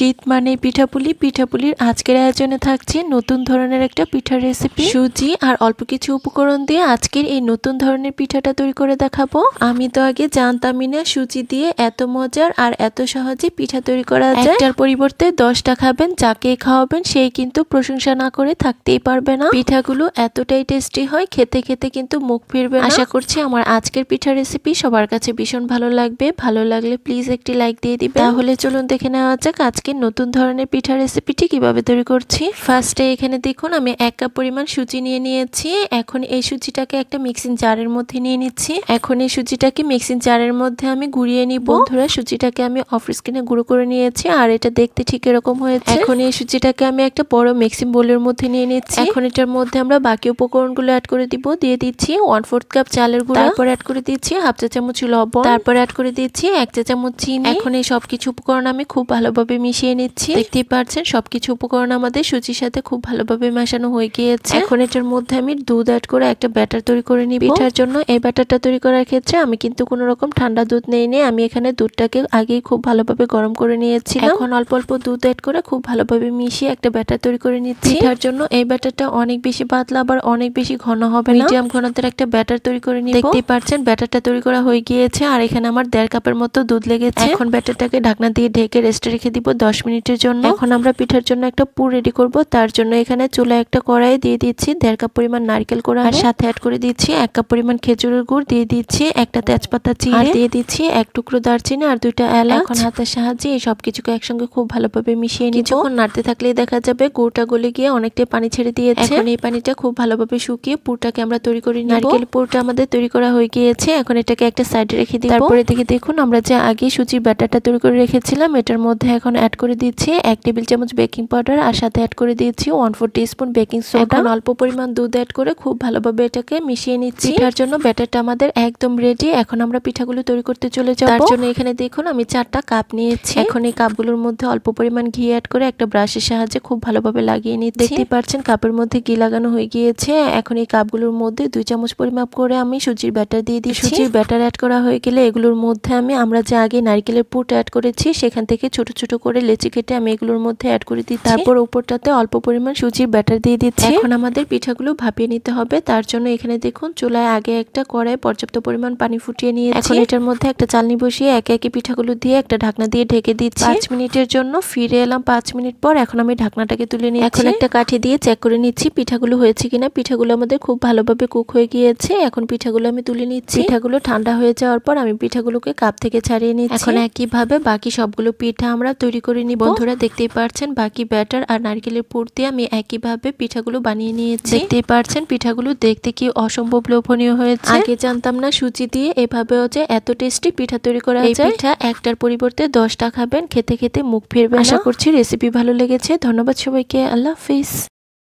শীত মানে পিঠাপুলি। পিঠাপুলির আজকের আয়োজনে থাকছে নতুন ধরনের একটা পিঠার রেসিপি সুজি আর অল্প কিছু উপকরণ দিয়ে আজকের এই নতুন ধরনের পিঠাটা তৈরি করে দেখাবো। আমি তো আগে জানতামই না সুজি দিয়ে এত মজার আর এত সহজে পিঠা তৈরি করা যায়। একটার পরিবর্তে দশটা খাবেন, যাকে খাওয়াবেন সেই কিন্তু প্রশংসা না করে থাকতেই পারবে না। পিঠাগুলো এতটাই টেস্টি হয়, খেতে খেতে কিন্তু মুখ ফিরবে আশা করছি আমার আজকের পিঠা রেসিপি সবার কাছে ভীষণ ভালো লাগবে। ভালো লাগলে প্লিজ একটি লাইক দিয়ে দিবে তাহলে চলুন দেখে নেওয়া যাক আজকে নতুন ধরনের পিঠা রেসিপিটি কীভাবে তৈরি করছি। ফার্স্টে এখানে দেখুন আমি এক কাপ পরিমাণ সুজি নিয়ে নিয়েছি। এখন এই সুজিটাকে একটা মিক্সিং জারের মধ্যে নিয়ে নিচ্ছি। এখন এই সুজিটাকে মিক্সিং জারের মধ্যে আমি গুঁড়িয়ে নিব। বন্ধুরা সুজিটাকে আমি অফ স্ক্রিনে গুঁড়ো করে নিয়েছি আর এটা দেখতে ঠিক এরকম হয়েছে। এখন এই সুজিটাকে আমি একটা বড় মিক্সিং বোলের মধ্যে নিয়ে নিচ্ছি। এখন এটার মধ্যে আমরা বাকি উপকরণগুলো অ্যাড করে দিব। দিয়ে দিচ্ছি ওয়ান ফোর্থ কাপ চালের গুঁড়া। তারপর অ্যাড করে দিচ্ছি হাফ চা চামচ লবণ। তারপর অ্যাড করে দিচ্ছি এক চা চামচ চিনি। এখন এই সবকিছু উপকরণ আমি খুব ভালোভাবে মিশিয়ে নিচ্ছি। দেখতেই পাচ্ছেন সবকিছু উপকরণ আমাদের সুজির সাথে খুব ভালোভাবে মেশানো হয়ে গিয়েছে। এখন এটার মধ্যে আমি দুধ অ্যাড করে একটা ব্যাটার তৈরি করে নিব। পিঠার জন্য এই ব্যাটারটা তৈরি করার ক্ষেত্রে আমি কিন্তু কোনো রকম ঠান্ডা দুধ নেই নি আমি এখানে দুধটাকে আগেই খুব ভালোভাবে গরম করে নিয়েছি এখন অল্প অল্প দুধ অ্যাড করে খুব ভালোভাবে মিশিয়ে একটা ব্যাটার তৈরি করে নিচ্ছি। পিঠার জন্য এই ব্যাটারটা অনেক বেশি পাতলা আবার অনেক বেশি ঘন হবে মিডিয়াম ঘনত্বের একটা ব্যাটার তৈরি করে নিই দেখতেই পাচ্ছেন ব্যাটারটা তৈরি করা হয়ে গিয়েছে আর এখানে আমার দেড় কাপের মতো দুধ লেগেছে। এখন ব্যাটারটাকে ঢাকনা দিয়ে ঢেকে রেস্টে রেখে দিব। দশ মিনিটের জন্য। এখন আমরা পিঠার জন্য একটা পুর রেডি করব। তার জন্য এখানে চুলায় একটা কড়াই দিয়ে দিচ্ছি। দেড় কাপ পরিমাণ নারকেল কোড়া আর সাথে অ্যাড করে দিচ্ছি এক কাপ পরিমাণ খেজুরের গুড়। দিয়ে দিচ্ছি একটা তেজপাতা চিড়ে দিয়ে দিচ্ছি এক টুকরো দারচিনি আর দুইটা এলাচ। এখন হাতের সাহায্যে এই সবকিছুকে একসঙ্গে খুব ভালোভাবে মিশিয়ে নিব। কিছুক্ষণ নাড়তে থাকলেই দেখা যাবে গুড়টা গলে গিয়ে অনেকটাই পানি ছেড়ে দিয়েছে। এখন এই পানিটা খুব ভালোভাবে শুকিয়ে পুরটাকে আমরা তৈরি করে নিব। নারকেল পুরটা আমাদের তৈরি করা হয়ে গিয়েছে। এখন এটাকে একটা সাইডে রেখে দিই তারপরে দেখে দেখুন আমরা যে আগে সুজির ব্যাটারটা তৈরি করে রেখেছিলাম এটার মধ্যে এখন অ্যাড করে দিচ্ছি এক টেবিল চামচ বেকিং পাউডার আর সাথে অ্যাড করে দিচ্ছি one four spoon baking soda অল্প পরিমাণ দুধ অ্যাড করে খুব ভালোভাবে এটাকে মিশিয়ে নিচ্ছি। পিঠার জন্য ব্যাটারটা আমাদের একদম রেডি এখন আমরা পিঠাগুলো তৈরি করতে চলে যাব। তার জন্য এখানে দেখুন আমি চারটা কাপ নিয়েছি। এখন এই কাপগুলোর মধ্যে অল্প পরিমাণ ঘি অ্যাড করে একটা ব্রাশের সাহায্যে খুব ভালোভাবে লাগিয়ে নিচ্ছি। দেখতে পাচ্ছেন কাপের মধ্যে ঘি লাগানো হয়ে গিয়েছে। এখন এই কাপগুলোর মধ্যে দুই চামচ পরিমাপ করে আমি সুজির ব্যাটার দিয়ে দিচ্ছি। সুজির ব্যাটার অ্যাড করা হয়ে গেলে এগুলোর মধ্যে আমি আমরা যে আগে নারকেলের পুট অ্যাড করেছি সেখান থেকে ছোট ছোট করে লেচি কেটে আমি এগুলোর মধ্যে অ্যাড করে দিচ্ছি। তারপর উপরটাতে অল্প পরিমাণ সুজির ব্যাটার দিয়ে দিচ্ছি। এখন আমাদের পিঠাগুলো ভাপিয়ে নিতে হবে। তার জন্য এখানে দেখুন চুলায় আগে একটা কড়াই পর্যাপ্ত পরিমাণ পানি ফুটিয়ে নিয়ে এখন এটার মধ্যে একটা চালনি বসিয়ে একে একে পিঠাগুলো দিয়ে একটা ঢাকনা দিয়ে ঢেকে দিচ্ছি। পাঁচ মিনিটের জন্য ফিরে এলাম পাঁচ মিনিট পর। এখন আমি ঢাকনাটাকে তুলে নিয়ে এখন একটা কাঠি দিয়ে চেক করে নিচ্ছি পিঠাগুলো হয়েছে কিনা। পিঠাগুলো আমাদের খুব ভালোভাবে কুক হয়ে গিয়েছে। এখন পিঠাগুলো আমি তুলে নিচ্ছি। পিঠাগুলো ঠান্ডা হয়ে যাওয়ার পর আমি পিঠাগুলোকে কাপ থেকে ছাড়িয়ে নিচ্ছি। এখন একইভাবে বাকি সবগুলো পিঠা আমরা তৈরি করে নিব। বন্ধুরা দেখতেই পারছেন বাকি ব্যাটার আর নারকেলের পুর দিয়ে আমি একইভাবে পিঠাগুলো বানিয়ে নিয়েছি। দেখতেই পারছেন পিঠাগুলো দেখতে কি অসম্ভব লোভনীয় হয়েছে। আগে জানতাম না সুজি দিয়ে এভাবে হচ্ছে এত টেস্টি পিঠা তৈরি করা যায়। পিঠা একটার পরিবর্তে দশটা খাবেন খেতে খেতে মুখ ফিরবে আশা করছি রেসিপি ভালো লেগেছে। ধন্যবাদ সবাইকে আল্লাহ হাফিজ।